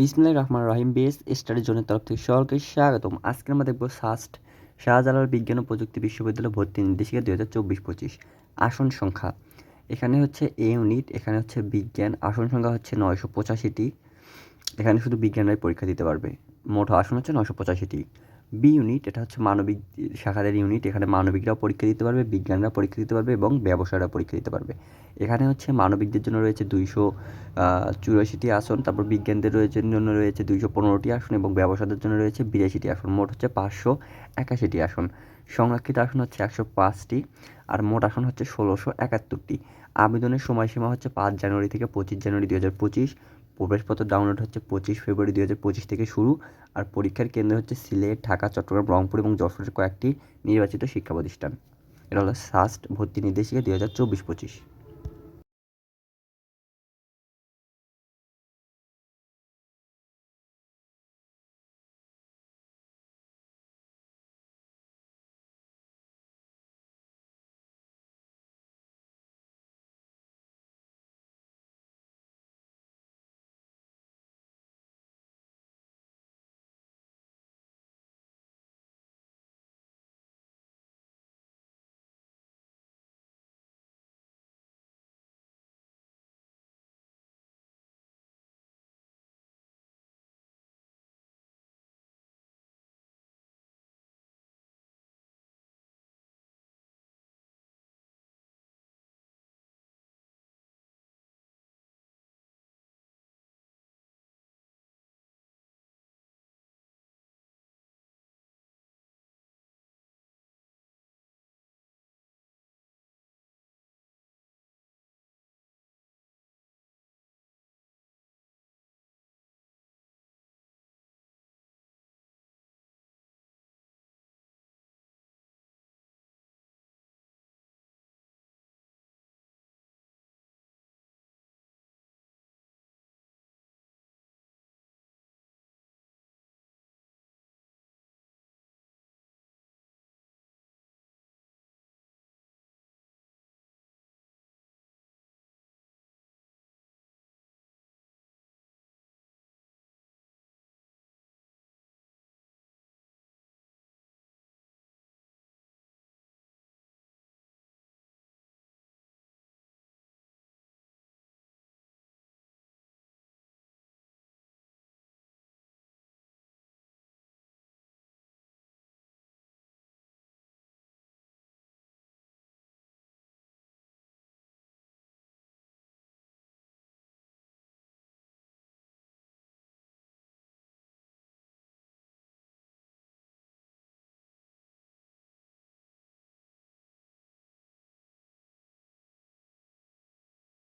বিসমিল্লাহ রহমান রহিম, বেস স্টাডির জন্য তরফ থেকে সকলকে স্বাগতম। আজকে আমরা দেখব সাস্ট শাহজালাল বিজ্ঞান ও প্রযুক্তি বিশ্ববিদ্যালয় ভর্তি নির্দেশিকা দুই হাজার চব্বিশ পঁচিশ, আসন সংখ্যা। এখানে হচ্ছে এ ইউনিট, এখানে হচ্ছে বিজ্ঞান, আসন সংখ্যা হচ্ছে নয়শো পঁচাশিটি। এখানে শুধু বিজ্ঞানের পরীক্ষা দিতে পারবে। মোট আসন হচ্ছে নয়শো পঁচাশিটি। বি ইউনিট এটা হচ্ছে মানবিক শাখাদের ইউনিট এখানে মানবিকরাও পরীক্ষা দিতে পারবে বিজ্ঞানরা পরীক্ষা দিতে পারবে এবং ব্যবসায়রা পরীক্ষা দিতে পারবে। এখানে হচ্ছে মানবিকদের জন্য রয়েছে দুইশো চুরাশিটি আসন, তারপর বিজ্ঞানদের রয়েছে, জন্য রয়েছে দুইশো পনেরোটি আসন এবং ব্যবসাদের জন্য রয়েছে বিরাশিটি আসন। মোট হচ্ছে পাঁচশো একাশিটি আসন। সংরক্ষিত আসন হচ্ছে একশো পাঁচটি আর মোট আসন হচ্ছে ষোলোশো একাত্তরটি। আবেদনের সময়সীমা হচ্ছে পাঁচ জানুয়ারি থেকে পঁচিশ জানুয়ারি দু হাজার পঁচিশ। প্রবেশপত্র ডাউনলোড হচ্ছে পঁচিশ ফেব্রুয়ারি দু হাজার পঁচিশ থেকে শুরু। আর পরীক্ষার কেন্দ্র হচ্ছে সিলেট, ঢাকা, চট্টগ্রাম, রংপুর এবং যশোরের কয়েকটি নির্বাচিত শিক্ষা প্রতিষ্ঠান। এটা হলো সাস্ট ভর্তি নির্দেশিকা দু হাজার চব্বিশ পঁচিশ।